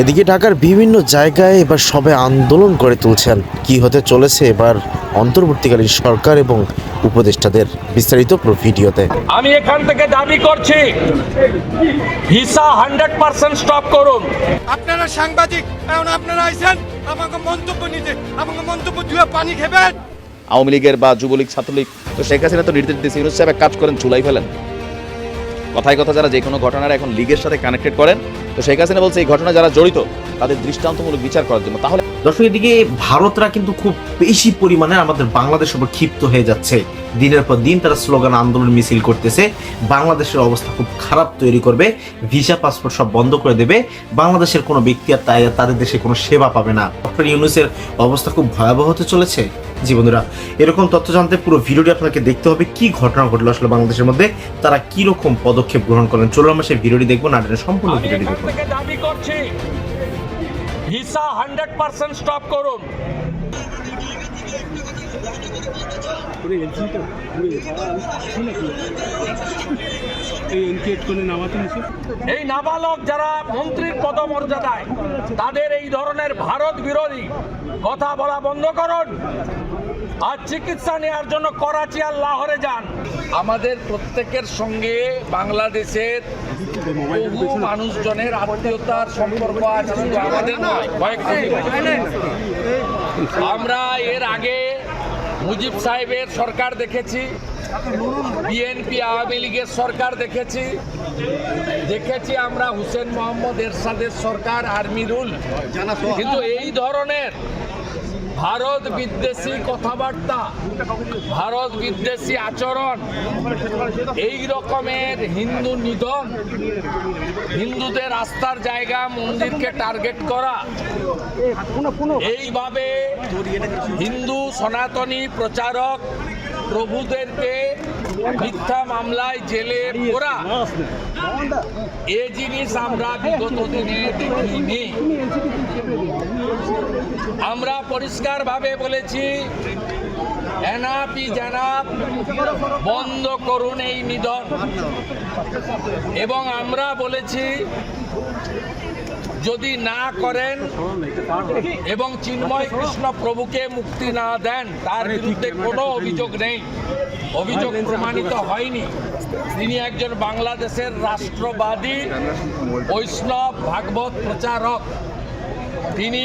এদিকে ঢাকার বিভিন্ন জায়গায় এবার সবে আন্দোলন করে তুলছেন। কি হতে চলেছে এবার অন্তর্বর্তীকালীন সরকার এবং উপদেষ্টাদের বিস্তারিত পুরো ভিডিওতে। আমি এখান থেকে দাবি করছি ভিসা হান্ড্রেড পার্সেন্ট স্টপ করুন। আপনারা সাংবাদিক এখন আপনারা আইছেন আমাকে মন্তব্য নিতে আমাকে মন্তব্য দিয়ে পানি খেবেন। আওয়ামী লীগের বা যুবলীগ ছাত্রলীগ তো শেখ হাসিনা তো নির্দেশ দিয়েছে ইউনুস সাহেব কাজ করেন চুলাই ফেলেন। কথায় কথা যারা যে কোনো ঘটনার এখন লিগের সাথে কানেক্টেড করেন, তো শেখ হাসিনা বলছে এই ঘটনা যারা জড়িত তাদের দৃষ্টান্তমূলক বিচার করার জন্য। তাহলে দর্শক এদিকে ভারতরা কিন্তু খুব বেশি পরিমাণে আমাদের বাংলাদেশের উপর ক্ষিপ্ত হয়ে যাচ্ছে। দিনের পর দিন তারা স্লোগান আন্দোলন মিছিল করতেছে। বাংলাদেশের অবস্থা খুব খারাপ তৈরি করবে। ভিসা পাসপোর্ট সব বন্ধ করে দেবে। বাংলাদেশের কোনো ব্যক্তি আর তাই তাদের দেশে কোনো সেবা পাবে না। ডক্টর ইউনুসের অবস্থা খুব ভয়াবহ হতে চলেছে। জি বন্ধুরা এরকম তথ্য জানতে পুরো ভিডিওটি আপনাকে দেখতে হবে। কি ঘটনা ঘটলো আসলে বাংলাদেশের মধ্যে? তারা কি রকম পদক্ষেপ গ্রহণ করেন চলুন আমরা সেই ভিডিওটি দেখব না সম্পূর্ণ ভিডিওটি দেখব দাবি করছি ভিসা হান্ড্রেড পার্সেন্ট স্টপ করুন। এই নাবালক যারা মন্ত্রীর পদমর্যাদায় তাদের এই ধরনের ভারত বিরোধী কথা বলা বন্ধ করুন। আর চিকিৎসা নেওয়ার জন্য করাচি আর লাহোরে যান। আমাদের প্রত্যেকের সঙ্গে বাংলাদেশের বহু মানুষজনের আত্মীয়তার সম্পর্ক আছে শুধু আমাদের নয় আমরা এর আগে মুজিব সাহেবের সরকার দেখেছি বিএনপি আওয়ামী লীগের সরকার দেখেছি। দেখেছি আমরা হুসেন মোহাম্মদ এরশাদের সরকার আর্মি রুল। কিন্তু এই ধরনের ভারত বিদ্বেষী কথাবার্তা, ভারত বিদ্বেষী আচরণ, এই রকমের হিন্দু নিধন, হিন্দুদের আস্থার জায়গা মন্দিরকে টার্গেট করা, এইভাবে হিন্দু সনাতনী প্রচারক প্রভুদেরকে মিথ্যা মামলায় জেলে পোরা এ জিনিস আমরা বিগত দিনে দেখিনি। আমরা পরিষ্কারভাবে বলেছি, এনাপি জানাপ বন্ধ করুন এই নিধন। এবং আমরা বলেছি, যদি না করেন এবং চিন্ময় কৃষ্ণ প্রভুকে মুক্তি না দেন, তার বিরুদ্ধে কোনো অভিযোগ নেই। অভিযোগ প্রমাণিত হয়নি। তিনি একজন বাংলাদেশের রাষ্ট্রবাদী, বৈষ্ণব ভাগবত প্রচারক। তিনি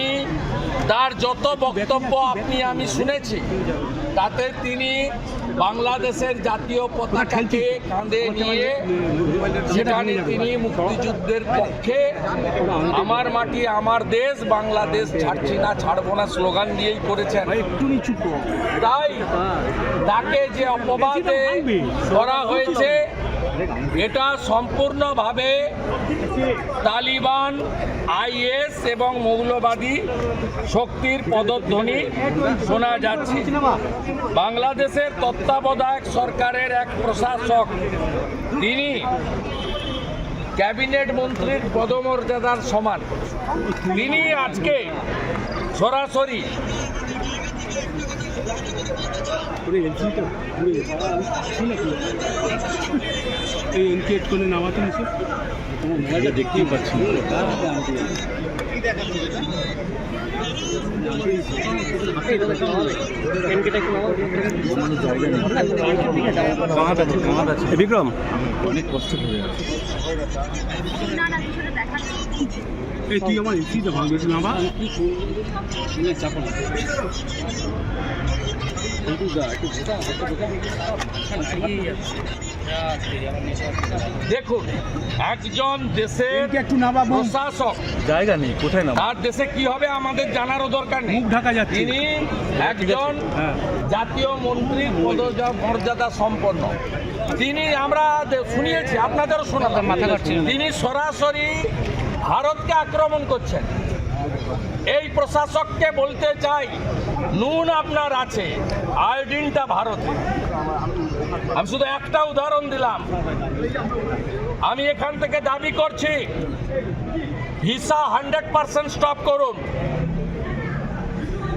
তার যত বক্তব্য আপনি, আমি শুনেছি, তাতে তিনি বাংলাদেশের জাতীয় পতাকাকে কাঁধে নিয়ে সেখানে তিনি মুক্তিযুদ্ধের পক্ষে, আমার মাটি, আমার দেশ, বাংলাদেশ ছাড়ছি না, ছাড়বো না স্লোগান দিয়েই করেছেন। তাই তাকে যে অপবাদে করা হয়েছে এটা সম্পূর্ণভাবে তালিবান, আইএস এবং মৌলবাদী শক্তির পদধ্বনি শোনা যাচ্ছে। বাংলাদেশের তত্ত্বাবধায়ক সরকারের এক প্রশাসক, তিনি ক্যাবিনেট মন্ত্রীর পদমর্যাদার সমান। তিনি আজকে সরাসরি পুরো পুরো করে নামাতে দেখতেই পাচ্ছি বিক্রম এই তুই আমার এসিটা ভাঙবে একটু নামা দেখুন একজন দেশের একটু প্রশাসক। জায়গা নেই কোথায় নামা তার দেশে কি হবে আমাদের জানারও দরকার নেই। মুখ ঢাকা যাচ্ছে। তিনি একজন হ্যাঁ। জাতীয় মন্ত্রীর পদজা- মর্যাদা সম্পন্ন। তিনি আমরা শুনিয়েছি আপনাদেরও শোনাতাম মাথা তিনি সরাসরি ভারতকে আক্রমণ করছেন। এই প্রশাসককে বলতে চাই, নুন আপনার আছে, আয়োডিনটা ভারতে। আমি শুধু একটা উদাহরণ দিলাম। আমি এখান থেকে দাবি করছি, ভিসা হান্ড্রেড পার্সেন্ট স্টপ করুন।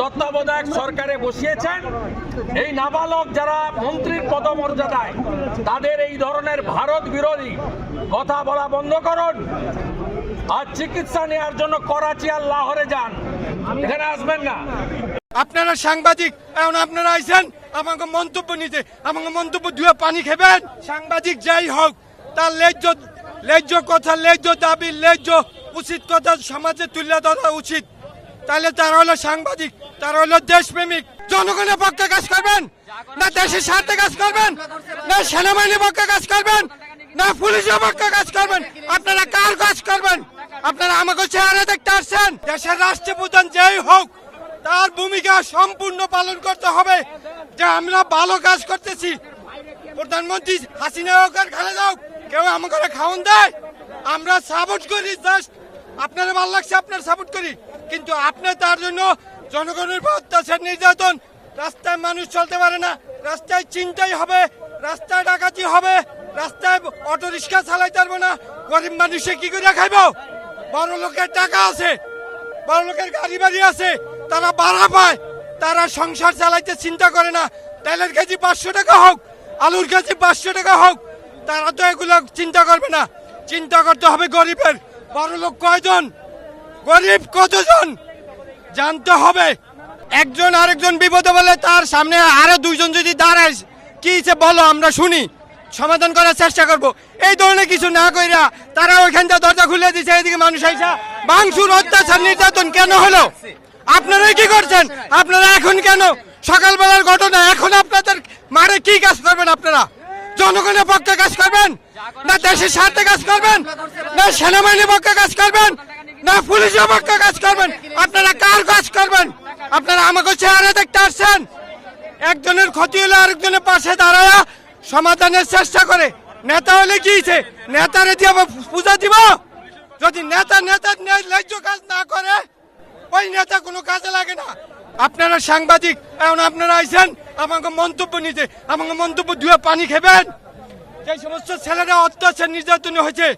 তত্ত্বাবধায়ক সরকারে বসিয়েছেন। এই নাবালক যারা মন্ত্রীর পদমর্যাদায় তাদের এই ধরনের ভারত বিরোধী কথা বলা বন্ধ করুন। আর চিকিৎসা নেওয়ার জন্য করাচি আর লাহোরে যান। এখানে আসবেন না। আপনারা সাংবাদিক, এখন আপনারা আইছেন, আমাকে মন্তব্য নিতে। আমাকে মন্তব্য ধুয়ে পানি খেবেন। সাংবাদিক যাই হোক, তার লেজ্জ লেজ্জ কথা, লেজ্জ দাবি, লেজ্জ উচিত কথা সমাজে তুলে ধরা উচিত। তাহলে তারা হলো সাংবাদিক, তারা হলো দেশপ্রেমিক। জনগণের পক্ষে কাজ করবেন, না দেশের স্বার্থে কাজ করবেন, না সেনাবাহিনীর পক্ষে কাজ করবেন, না পুলিশের পক্ষে কাজ করবেন। আপনারা কার কাজ করবেন? আপনারা আমাকে চেহারা দেখতে আসছেন? দেশের রাষ্ট্রপ্রধান যেই হোক, তার ভূমিকা সম্পূর্ণ পালন করতে হবে, যে আমরা ভালো কাজ করতেছি। প্রধানমন্ত্রী হাসিনা হোক আর খালেদা হোক কেউ আমাকে খাওয়ান দেয়। আমরা সাপোর্ট করি জাস্ট আপনার ভালো লাগছে, আপনার সাপোর্ট করি। কিন্তু আপনি তার জন্য জনগণের অত্যাচার নির্যাতন। রাস্তায় মানুষ চলতে পারে না, রাস্তায় চিন্তাই হবে, রাস্তায় ডাকাতি হবে, রাস্তায় অটো রিক্সা চালাইতে পারব না। গরিব মানুষে কি করে খাইব? বড় লোকের টাকা আছে, বড় লোকের গাড়ি বাড়ি আছে, তারা ভাড়া পায়, তারা সংসার চালাইতে চিন্তা করে না। তেলের কেজি পাঁচশো টাকা হোক, আলুর কেজি পাঁচশো টাকা হোক, তারা তো এগুলো চিন্তা করবে না। চিন্তা করতে হবে গরিবের। বড় লোক কয়জন? গরিব কতজন? জানতে হবে। একজন আরেকজন বিপদে বলে তার সামনে আরও দুইজন যদি দাঁড়ায়, কি সে বলো আমরা শুনি। সমাধান করার চেষ্টা করব। এই ধরনের কিছু না কইরা তারা ওইখান থেকে দরজা খুলে দিছে এদিকে মানুষ আইসা বাংশুর অত্যাচার, নির্যাতন কেন হলো? আপনারাই কি করছেন? আপনারা এখন কেন? সকালবেলার ঘটনা, এখন আপনাদের মারে কি কাজ করবেন আপনারা? জনগণের পক্ষে কাজ করবেন? না দেশের স্বার্থে কাজ করবেন, না সেনাবাহিনীর পক্ষে কাজ করবেন, না পুলিশের পক্ষে কাজ করবেন। আপনারা কার কাজ করবেন? আপনারা আমাকে চেহারা দেখতে আসছেন। একজনের ক্ষতি হলে আরেকজনের পাশে দাঁড়ায়া সমাধানের চেষ্টা করে। নেতা হলে কি? নেতারে দিয়ে পূজা দিব? যদি নেতা নেতার ন্যায়- ন্যায্য কাজ না করে, ওই নেতা কোনো কাজে লাগে না। আপনারা সাংবাদিক, এখন আপনারা আইছেন, আমাকে মন্তব্য নিতে, আমাকে মন্তব্য ধুয়ে পানি খেবেন। যে সমস্ত ছেলেরা অত্যাচার নির্যাতন হয়েছে,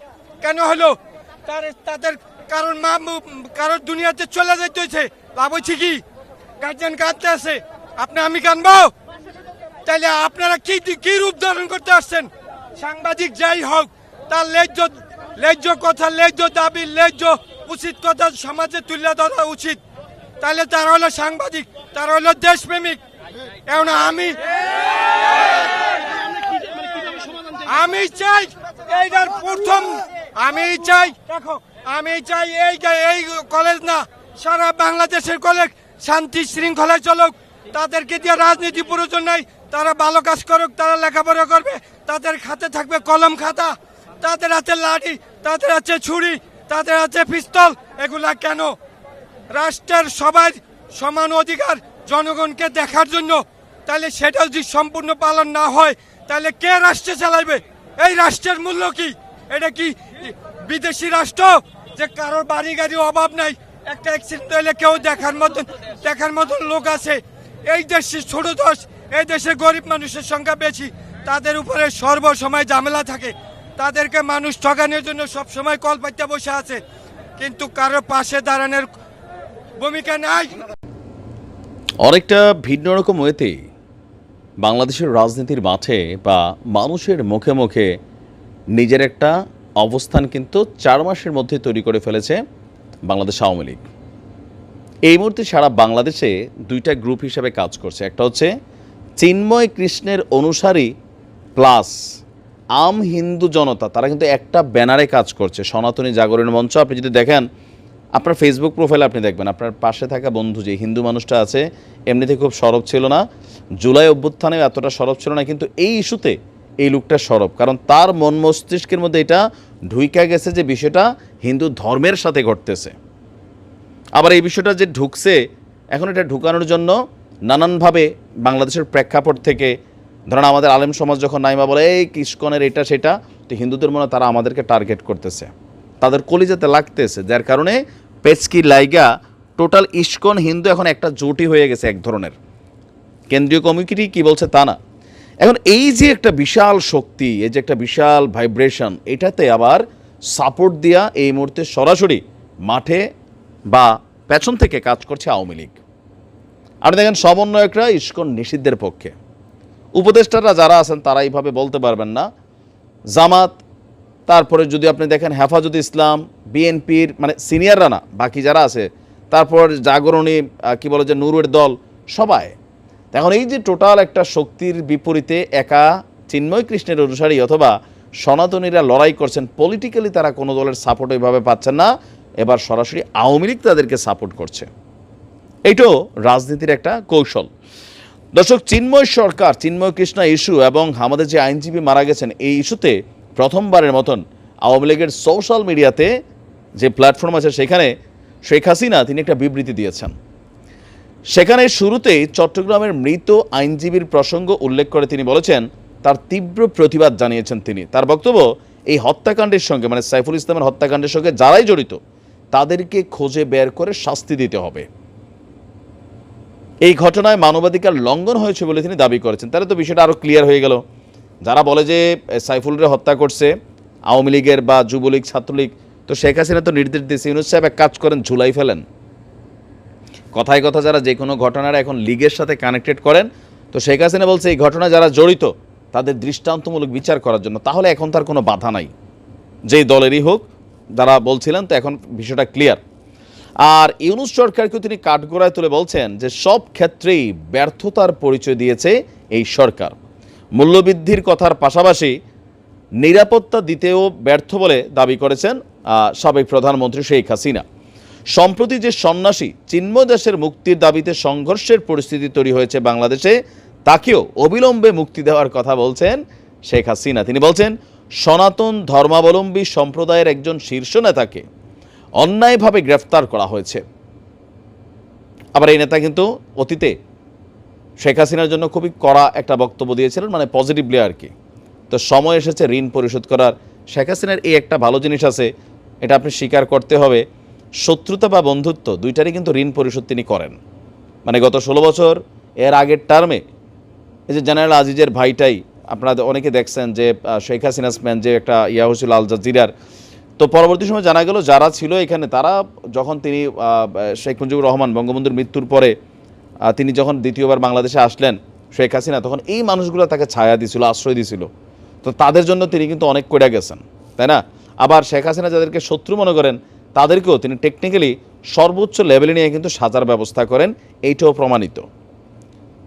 কেন হলো? তার তাদের কারণ মা কারোর দুনিয়াতে চলে যেতে হয়েছে। লাভ কি? গার্জেন কাঁদতে আছে। আপনি আমি কানবো তাহলে আপনারা কি কি রূপ ধারণ করতে আসছেন? সাংবাদিক যাই হোক, তার লেজ্জ লেজ্জ কথা, লেজ্জ দাবি, লেজ্জ উচিত কথা সমাজে তুলে ধরা উচিত। তাহলে তারা হলো সাংবাদিক, তারা হলো দেশপ্রেমিক। এখন আমি আমি চাই এইটার প্রথম আমি চাই দেখো আমি চাই এই এই কলেজ না সারা বাংলাদেশের কলেজ শান্তি শৃঙ্খলায় চলুক। তাদেরকে দিয়ে রাজনীতি প্রয়োজন নাই তারা ভালো কাজ করুক তারা লেখাপড়া করবে তাদের হাতে থাকবে কলম খাতা তাদের আছে লাঠি তাদের আছে ছুরি তাদের আছে পিস্তল এগুলা কেন? রাষ্ট্রের সবার সমান অধিকার জনগণকে দেখার জন্য তাহলে সেটা যদি সম্পূর্ণ পালন না হয়, তাহলে কে রাষ্ট্র চালাইবে এই রাষ্ট্রের মূল্য কি? এটা কি বিদেশি রাষ্ট্র? যে কারোর বাড়ি গাড়ি অভাব নাই, একটা অ্যাক্সিডেন্ট হলে কেউ দেখার মতন দেখার মতন লোক আছে। এই দেশে ছোট দশ, এই দেশে গরিব মানুষের সংখ্যা বেশি, তাদের উপরে সর্বসময় ঝামেলা থাকে। তাদেরকে মানুষ ঠকানোর জন্য সব সময় কল পাইতে বসে আছে। কিন্তু কারোর পাশে দাঁড়ানোর ভূমিকা নাই। অনেকটা ভিন্ন রকম ওয়েতে বাংলাদেশের রাজনীতির মাঠে বা মানুষের মুখে মুখে নিজের একটা অবস্থান কিন্তু চার মাসের মধ্যে তৈরি করে ফেলেছে বাংলাদেশ আওয়ামী লীগ। এই মুহূর্তে সারা বাংলাদেশে দুইটা গ্রুপ হিসেবে কাজ করছে। একটা হচ্ছে চিন্ময় কৃষ্ণের অনুসারী প্লাস আম হিন্দু জনতা। তারা কিন্তু একটা ব্যানারে কাজ করছে। সনাতনী জাগরণ মঞ্চ। আপনি যদি দেখেন আপনার ফেসবুক প্রোফাইলে আপনি দেখবেন। আপনার পাশে থাকা বন্ধু যে হিন্দু মানুষটা আছে, এমনিতে খুব সরব ছিল না। জুলাই অভ্যুত্থানে এতটা সরব ছিল না, কিন্তু এই ইস্যুতে এই লোকটা সরব। কারণ তার মন মস্তিষ্কের মধ্যে এটা ঢুইকা গেছে যে বিষয়টা হিন্দু ধর্মের সাথে ঘটতেছে। আবার এই বিষয়টা যে ঢুকছে, এখন এটা ঢুকানোর জন্য নানানভাবে বাংলাদেশের প্রেক্ষাপট থেকে, ধরেন আমাদের আলেম সমাজ যখন নাইমা বলে, এই কিসকনের এটা, সেটা, তো হিন্দুদের মনে তারা আমাদেরকে টার্গেট করতেছে। তাদের কলিজাতে লাগতেছে, যার কারণে পেচকি লাইগা টোটাল ইস্কন হিন্দু এখন একটা জোটই হয়ে গেছে এক ধরনের। কেন্দ্রীয় কমিটি কি বলছে তা না। এখন এই যে একটা বিশাল শক্তি, এই যে একটা বিশাল ভাইব্রেশন, এটাতে আবার সাপোর্ট দিয়া এই মুহূর্তে সরাসরি মাঠে বা পেছন থেকে কাজ করছে আওয়ামী লীগ। আপনি দেখেন সমন্বয়করা ইস্কন নিষিদ্ধের পক্ষে। উপদেষ্টারা যারা আছেন তারা এইভাবে বলতে পারবেন না। জামাত তারপরে যদি আপনি দেখেন হেফাজত ইসলাম, বিএনপির মানে সিনিয়ররা না, বাকি যারা আছে, তারপর জাগরণী কি বলে যে নুরের দল, সবাই। এখন এই যে টোটাল একটা শক্তির বিপরীতে একা চিন্ময় কৃষ্ণের অনুসারী অথবা সনাতনীরা লড়াই করছেন পলিটিক্যালি তারা কোনো দলের সাপোর্ট ওইভাবে পাচ্ছেন না। এবার সরাসরি আওয়ামী লীগ তাদেরকে সাপোর্ট করছে। এইটাও রাজনীতির একটা কৌশল। দর্শক, চিন্ময় সরকার, চিন্ময় কৃষ্ণ ইস্যু এবং আমাদের যে আইনজীবী মারা গেছেন, এই ইস্যুতে প্রথমবারের মতন আওয়ামী লীগের সোশ্যাল মিডিয়াতে যে প্ল্যাটফর্ম আছে সেখানে শেখ হাসিনা তিনি একটা বিবৃতি দিয়েছেন। সেখানে শুরুতেই চট্টগ্রামের মৃত আইনজীবীর প্রসঙ্গ উল্লেখ করে তিনি বলেছেন, তার তীব্র প্রতিবাদ জানিয়েছেন তিনি। তার বক্তব্য, এই হত্যাকাণ্ডের সঙ্গে মানে সাইফুল ইসলামের হত্যাকাণ্ডের সঙ্গে যারাই জড়িত, তাদেরকে খোঁজে বের করে শাস্তি দিতে হবে। এই ঘটনায় মানবাধিকার লঙ্ঘন হয়েছে বলে তিনি দাবি করেছেন। তাহলে তো বিষয়টা আরও ক্লিয়ার হয়ে গেল। যারা বলে যে সাইফুলরে হত্যা করছে, আওয়ামী লীগের বা যুবলীগ, ছাত্রলীগ, তো শেখ হাসিনা তো নির্দেশ দিয়েছে, ইউনুস সাহেব এক কাজ করেন, ঝুলাই ফেলেন। কথায় কথা যারা যে কোনো ঘটনার এখন লীগের সাথে কানেক্টেড করেন, তো শেখ হাসিনা বলছে, এই ঘটনা যারা জড়িত, তাদের দৃষ্টান্তমূলক বিচার করার জন্য, তাহলে এখন তার কোনো বাধা নাই। যেই দলেরই হোক, যারা বলছিলেন, তো এখন বিষয়টা ক্লিয়ার আর ইউনুস সরকারকেও তিনি কাঠগোড়ায় তুলে বলছেন যে, সব ক্ষেত্রেই ব্যর্থতার পরিচয় দিয়েছে এই সরকার। মূল্যবৃদ্ধির কথার পাশাপাশি নিরাপত্তা দিতেও ব্যর্থ বলে দাবি করেছেন সাবেক প্রধানমন্ত্রী শেখ হাসিনা। সম্প্রতি যে সন্ন্যাসী চিন্ময় দাসের মুক্তির দাবিতে সংঘর্ষের পরিস্থিতি তৈরি হয়েছে বাংলাদেশে, তাকেও অবিলম্বে মুক্তি দেওয়ার কথা বলছেন শেখ হাসিনা। তিনি বলছেন, সনাতন ধর্মাবলম্বী সম্প্রদায়ের একজন শীর্ষ নেতাকে অন্যায়ভাবে গ্রেফতার করা হয়েছে। আবার এই নেতা কিন্তু অতীতে শেখ হাসিনার জন্য খুবই কড়া একটা বক্তব্য দিয়েছিলেন মানে পজিটিভলি আর কি। তো সময় এসেছে ঋণ পরিশোধ করার। শেখ হাসিনার এই একটা ভালো জিনিস আছে, এটা আপনি স্বীকার করতে হবে, শত্রুতা বা বন্ধুত্ব দুইটারই কিন্তু ঋণ পরিশোধ তিনি করেন। মানে গত ষোলো বছর, এর আগের টার্মে এই যে জেনারেল আজিজের ভাইটাই, আপনারা অনেকে দেখছেন যে শেখ হাসিনা স্ম্যান যে একটা ইয়া হয়েছিল আল জাজিরার, তো পরবর্তী সময় জানা গেল যারা ছিল এখানে, তারা যখন তিনি শেখ মুজিবুর রহমান বঙ্গবন্ধুর মৃত্যুর পরে তিনি যখন দ্বিতীয়বার বাংলাদেশে আসলেন, শেখ হাসিনা, তখন এই মানুষগুলো তাকে ছায়া দিছিল, আশ্রয় দিছিল। তো তাদের জন্য তিনি কিন্তু অনেক কইরা গেছেন, তাই না? আবার শেখ হাসিনা যাদেরকে শত্রু মনে করেন, তাদেরকেও তিনি টেকনিক্যালি সর্বোচ্চ লেভেলে নিয়ে কিন্তু সাজার ব্যবস্থা করেন, এইটাও প্রমাণিত।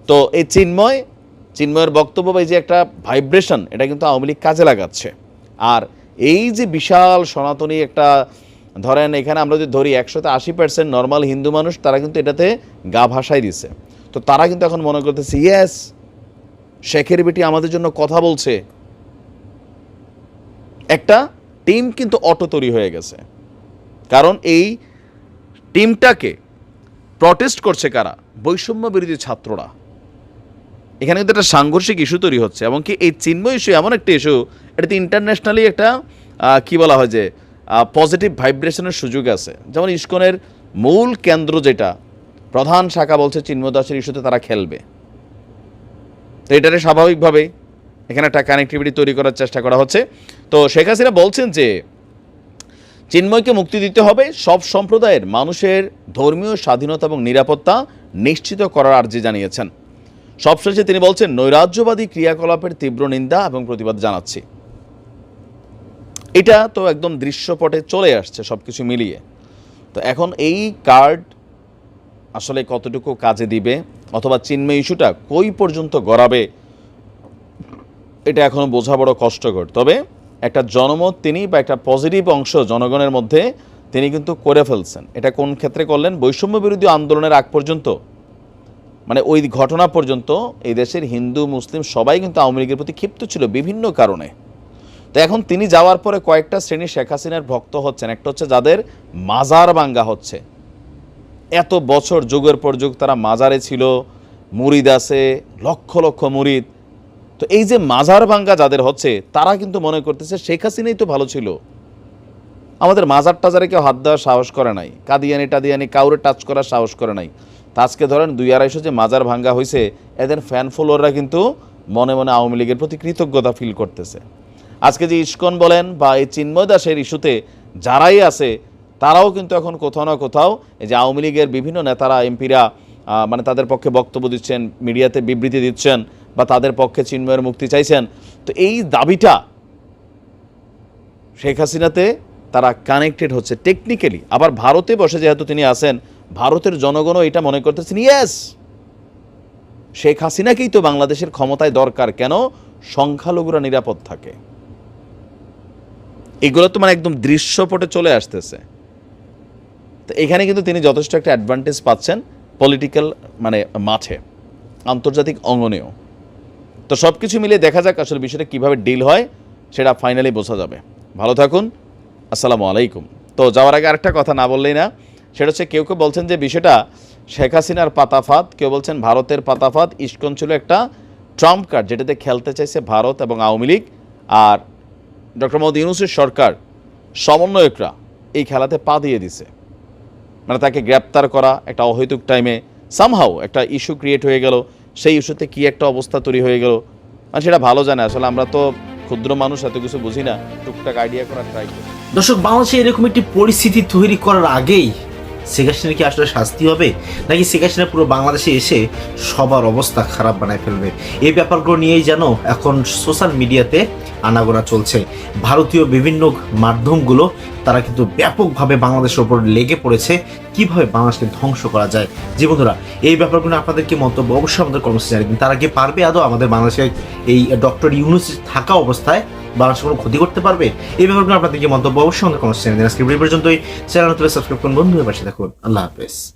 তো এই চিন্ময়, চিন্ময়ের বক্তব্য বা এই যে একটা ভাইব্রেশন এটা কিন্তু আওয়ামী লীগ কাজে লাগাচ্ছে। আর এই যে বিশাল সনাতনী একটা ধরেন এখানে আমরা যদি ধরি একশোতে আশি পার্সেন্ট নর্মাল হিন্দু মানুষ, তারা কিন্তু এটাতে গা ভাসাই দিছে। তো তারা কিন্তু এখন মনে করতেছে ইয়েস শেখের বেটি আমাদের জন্য কথা বলছে। একটা টিম কিন্তু অটো তৈরি হয়ে গেছে। কারণ এই টিমটাকে প্রটেস্ট করছে কারা? বৈষম্য বিরোধী ছাত্ররা। এখানে কিন্তু একটা সাংঘর্ষিক ইস্যু তৈরি হচ্ছে, এবং কি এই চিন্ময় ইস্যু এমন একটা ইস্যু এটাতে ইন্টারন্যাশনালি একটা কি বলা হয় যে পজিটিভ ভাইব্রেশনের সুযোগ আছে। যেমন ইস্কনের মূল কেন্দ্র যেটা, প্রধান শাখা বলছে চিন্ময় দাসের ইস্যুতে তারা খেলবে। তো এটারে স্বাভাবিকভাবেই এখানে একটা কানেক্টিভিটি তৈরি করার চেষ্টা করা হচ্ছে। তো শেখ হাসিনা বলছেন যে, চিন্ময়কে মুক্তি দিতে হবে সব সম্প্রদায়ের মানুষের ধর্মীয় স্বাধীনতা এবং নিরাপত্তা নিশ্চিত করার আর্জি জানিয়েছেন। সবশেষে তিনি বলছেন, নৈরাজ্যবাদী ক্রিয়াকলাপের তীব্র নিন্দা এবং প্রতিবাদ জানাচ্ছি। এটা তো একদম দৃশ্যপটে চলে আসছে সব কিছু মিলিয়ে। তো এখন এই কার্ড আসলে কতটুকু কাজে দিবে অথবা চিন্ময় ইস্যুটা কই পর্যন্ত গড়াবে, এটা এখনও বোঝা বড় কষ্টকর। তবে একটা জনমত তিনি বা একটা পজিটিভ অংশ জনগণের মধ্যে তিনি কিন্তু করে ফেলছেন। এটা কোন ক্ষেত্রে করলেন? বৈষম্য বিরোধী আন্দোলনের আগ পর্যন্ত। মানে ওই ঘটনা পর্যন্ত এই দেশের হিন্দু, মুসলিম সবাই কিন্তু আওয়ামী লীগের প্রতি ক্ষিপ্ত ছিল বিভিন্ন কারণে। তো এখন তিনি যাওয়ার পরে কয়েকটা শ্রেণি শেখ হাসিনার ভক্ত হচ্ছেন। একটা হচ্ছে যাদের মাজার বাঙ্গা হচ্ছে। এত বছর, যুগের পর যুগ তারা মাজারে ছিল, মুরিদ আছে, লক্ষ লক্ষ মুরিদ। তো এই যে মাজার ভাঙ্গা যাদের হচ্ছে, তারা কিন্তু মনে করতেছে শেখ হাসিনাই তো ভালো ছিল। আমাদের মাজার টাজারে কেউ হাত দেওয়ার সাহস করে নাই। কাদিয়ানি টাদিয়ানি কাউরে টাচ করার সাহস করে নাই। তা আজকে ধরেন দুই আড়াইশো যে মাজার ভাঙ্গা হয়েছে এদের ফ্যান ফলোয়াররা কিন্তু মনে মনে আওয়ামী লীগের প্রতি কৃতজ্ঞতা ফিল করতেছে। আজকে যে ইস্কন বলেন বা এই চিন্ময় দাসের ইস্যুতে যারাই আছে, তারাও কিন্তু এখন কোথাও না কোথাও এই যে আওয়ামী লীগের বিভিন্ন নেতারা, এমপিরা মানে তাদের পক্ষে বক্তব্য দিচ্ছেন, মিডিয়াতে বিবৃতি দিচ্ছেন বা তাদের পক্ষে চিন্ময়ের মুক্তি চাইছেন, তো এই দাবিটা শেখ হাসিনাতে তারা কানেক্টেড হচ্ছে টেকনিক্যালি আবার ভারতে বসে যেহেতু তিনি আছেন, ভারতের জনগণও এটা মনে করতেছেন ইয়েস শেখ হাসিনাকেই তো বাংলাদেশের ক্ষমতায় দরকার কেন? সংখ্যালঘুরা নিরাপদ থাকে। এগুলো তো মানে একদম দৃশ্যপটে চলে আসতেছে। তো এখানে কিন্তু তিনি যথেষ্ট একটা অ্যাডভান্টেজ পাচ্ছেন পলিটিক্যাল মানে মাঠে, আন্তর্জাতিক অঙ্গনেও। তো সব কিছু মিলিয়ে দেখা যাক আসলে বিষয়টা কীভাবে ডিল হয়, সেটা ফাইনালি বোঝা যাবে। ভালো থাকুন, আসসালামু আলাইকুম। তো যাওয়ার আগে আরেকটা কথা না বললেই না, সেটা হচ্ছে কেউ কেউ বলছেন যে বিষয়টা শেখ হাসিনার পাতাফাত, কেউ বলছেন ভারতের পাতাফাত, ইস্কন ছিল একটা ট্রাম্প কার্ড যেটাতে খেলতে চাইছে ভারত এবং আওয়ামী লীগ, আর ডক্টর মোহাম্মদ ইউনুসের সরকার সমন্বয়করা এই খেলাতে পা দিয়ে দিছে। মানে তাকে গ্রেপ্তার করা একটা অহৈতুক টাইমে সামহাও একটা ইস্যু ক্রিয়েট হয়ে গেল। সেই ইস্যুতে কি একটা অবস্থা তৈরি হয়ে গেল? মানে সেটা ভালো জানে। আসলে আমরা তো ক্ষুদ্র মানুষ, এত কিছু বুঝি না। টুকটাক আইডিয়া করার ট্রাই করি। দর্শক, বাংলাদেশে এরকম একটি পরিস্থিতি তৈরি করার আগেই শেখ কি আসলে শাস্তি হবে? নাকি শেখ হাসিনা পুরো বাংলাদেশে এসে সবার অবস্থা খারাপ বানায় ফেলবে? এই ব্যাপারগুলো নিয়েই যেন এখন সোশ্যাল মিডিয়াতে আনাগোনা চলছে। ভারতীয় বিভিন্ন মাধ্যমগুলো, তারা কিন্তু ব্যাপকভাবে বাংলাদেশের ওপর লেগে পড়েছে। কীভাবে বাংলাদেশকে ধ্বংস করা যায়? যে বন্ধুরা, এই ব্যাপারগুলো আপনাদের কি মন্তব্য? অবশ্যই আমাদের কর্মসূচি জানাবেন। তারা কি পারবে আদৌ আমাদের বাংলাদেশে এই ডক্টর ইউনুস থাকা অবস্থায় বাংলাদেশে কোনো ক্ষতি করতে পারবে। এই ব্যাপারগুলো আপনাদের কি মন্তব্য অবশ্যই আমাদের কর্মসূচি দিন। আজকে পর্যন্তই। চ্যানেল সাবস্ক্রাইব করুন। বন্ধুদের পাশে দেখুন আল্লাহ হাফেজ।